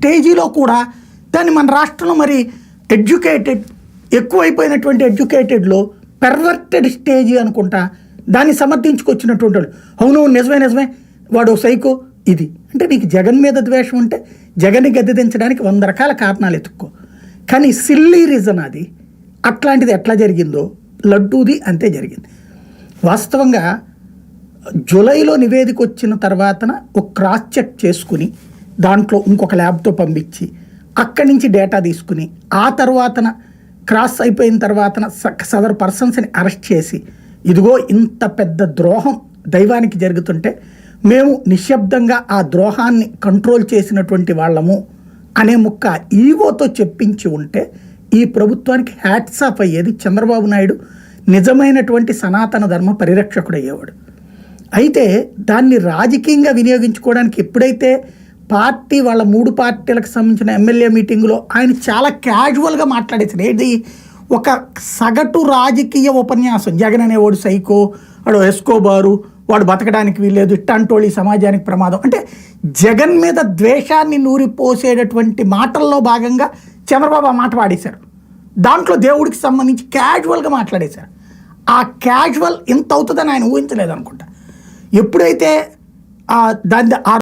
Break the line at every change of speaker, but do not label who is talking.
స్టేజీలో కూడా దాన్ని మన రాష్ట్రంలో మరి ఎడ్యుకేటెడ్ ఎక్కువైపోయినటువంటి ఎడ్యుకేటెడ్లో పెర్వర్టెడ్ స్టేజీ అనుకుంటా దాన్ని సమర్థించుకొచ్చినటువంటి వాళ్ళు. అవును నిజమే నిజమే. వాడు సైకో ఇది. అంటే నీకు జగన్ మీద ద్వేషం ఉంటే జగన్ని గద్దెదించడానికి వంద రకాల కారణాలు ఎత్తుక్కో. కానీ సిల్లీ రీజన్ అది. అట్లాంటిది ఎట్లా జరిగిందో లడ్డూది అంతే జరిగింది. వాస్తవంగా జూలైలో నివేదిక వచ్చిన తర్వాతన ఒక క్రాస్ చెక్ చేసుకుని దాంట్లో ఇంకొక ల్యాబ్తో పంపించి అక్కడి నుంచి డేటా తీసుకుని ఆ తర్వాతన క్రాస్ అయిపోయిన తర్వాతన స- సదరు పర్సన్స్ని అరెస్ట్ చేసి ఇదిగో ఇంత పెద్ద ద్రోహం దైవానికి జరుగుతుంటే మేము నిశ్శబ్దంగా ఆ ద్రోహాన్ని కంట్రోల్ చేసినటువంటి వాళ్ళము అనే ముక్క ఈగోతో చెప్పించి ఉంటే ఈ ప్రభుత్వానికి హ్యాట్స్ ఆఫ్ అయ్యేది చంద్రబాబు నాయుడు నిజమైనటువంటి సనాతన ధర్మ పరిరక్షకుడు అయ్యేవాడు అయితే దాన్ని రాజకీయంగా వినియోగించుకోవడానికి ఎప్పుడైతే పార్టీ వాళ్ళ మూడు పార్టీలకు సంబంధించిన ఎమ్మెల్యే మీటింగులో ఆయన చాలా క్యాజువల్గా మాట్లాడేసారు ఏది ఒక సగటు రాజకీయ ఉపన్యాసం. జగన్ అనేవాడు సైకో వాడు ఎస్కోబారు వాడు బతకడానికి వీల్లేదు ఇట్టంటోళి సమాజానికి ప్రమాదం. అంటే జగన్ మీద ద్వేషాన్ని నూరిపోసేటటువంటి మాటల్లో భాగంగా చంద్రబాబు ఆ మాట వాడేశారు దాంట్లో దేవుడికి సంబంధించి క్యాజువల్గా మాట్లాడేశారు. ఆ క్యాజువల్ ఇంత అవుతుందని ఆయన ఊహించలేదు అనుకుంటా. ఎప్పుడైతే దాని ఆ